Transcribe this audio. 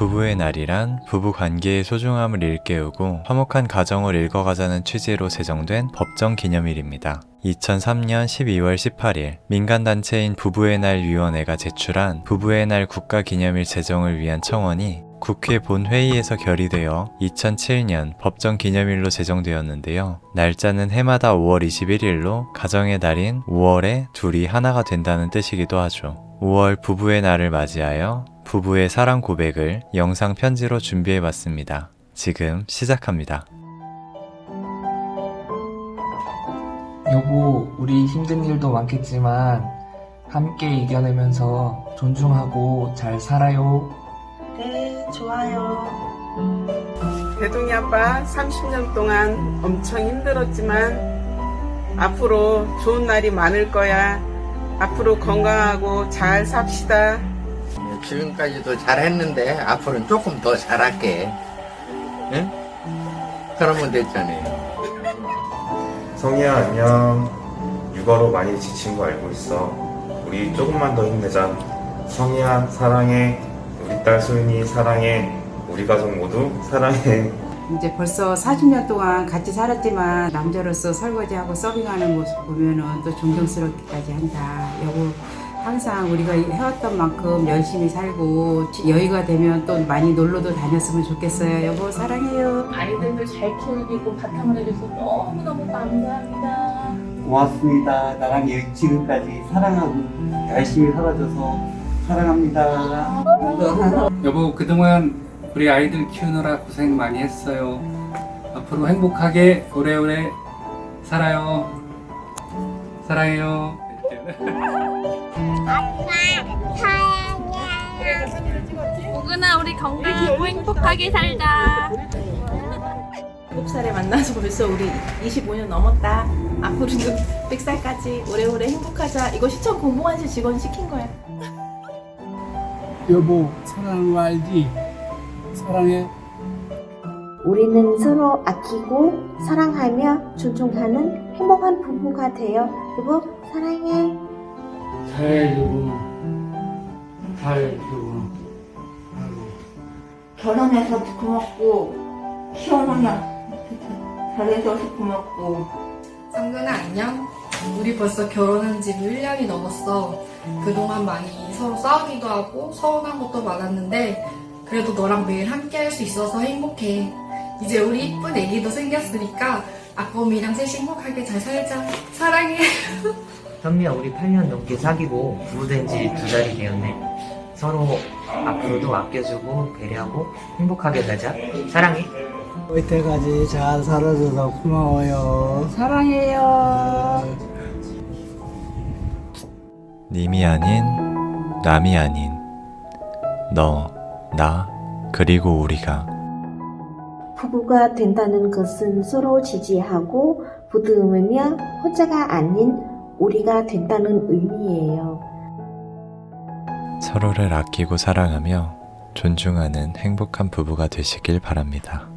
부부의 날이란 부부 관계의 소중함을 일깨우고 화목한 가정을 읽어가자는 취지로 제정된 법정 기념일입니다. 2003년 12월 18일 민간단체인 부부의 날 위원회가 제출한 부부의 날 국가기념일 제정을 위한 청원이 국회 본회의에서 결의되어 2007년 법정 기념일로 제정되었는데요. 날짜는 해마다 5월 21일로 가정의 달인 5월에 둘이 하나가 된다는 뜻이기도 하죠. 5월 부부의 날을 맞이하여 부부의 사랑 고백을 영상 편지로 준비해 봤습니다. 지금 시작합니다. 여보, 우리 힘든 일도 많겠지만 함께 이겨내면서 존중하고 잘 살아요. 네, 좋아요. 대동이 아빠 30년 동안 엄청 힘들었지만 앞으로 좋은 날이 많을 거야. 앞으로 건강하고 잘 삽시다. 지금까지도 잘했는데 앞으로는 조금 더 잘할게. 응? 그러면 됐잖아요. 성희야 안녕 육아로 많이 지친 거 알고 있어 우리 조금만 더 힘내자 성희야 사랑해 우리 딸 소윤이 사랑해 우리 가족 모두 사랑해 이제 벌써 40년 동안 같이 살았지만 남자로서 설거지하고 서빙하는 모습 보면은 또 존경스럽기까지 한다. 여보 항상 우리가 해왔던 만큼 열심히 살고 여유가 되면 또 많이 놀러도 다녔으면 좋겠어요. 여보 사랑해요. 아이들도 잘 키우고 바탕을 해줘서 너무너무 감사합니다. 고맙습니다. 나랑 여- 지금까지 사랑하고 열심히 살아줘서 사랑합니다. 여보 그동안 우리 아이들 키우느라 고생 많이 했어요. 앞으로 행복하게 오래오래 살아요. 사랑해요. 오근아 우리 건강하고 행복하게 살자. 7살에 만나서 벌써 우리 25년 넘었다. 앞으로도 100살까지 오래오래 행복하자. 이거 시청 공무원실 직원 시킨 거야. 여보 사랑하는 거 알지? 사랑해. 우리는 서로 아끼고 사랑하며 존중하는 행복한 부부가 되어 여보 사랑해. 잘해주고 잘해주고 결혼해서 고맙고 시어머니야 잘해줘서 고맙고 상근아 안녕? 우리 벌써 결혼한 지 1년이 넘었어. 그동안 많이 서로 싸우기도 하고 서운한 것도 많았는데 그래도 너랑 매일 함께 할 수 있어서 행복해. 이제 우리 이쁜 애기도 생겼으니까 아꼼이랑 셋이 행복하게 잘 살자. 사랑해. 현미야, 우리 8년 넘게 사귀고 부부된 지 두 달이 되었네. 서로 앞으로도 아껴주고 배려하고 행복하게 살자. 사랑해. 이때까지 잘 살아줘서 고마워요. 사랑해요. 님이 아닌 남이 아닌 너, 나, 그리고 우리가 부부가 된다는 것은 서로 지지하고 부드우며 혼자가 아닌 우리가 된다는 의미예요. 서로를 아끼고 사랑하며 존중하는 행복한 부부가 되시길 바랍니다.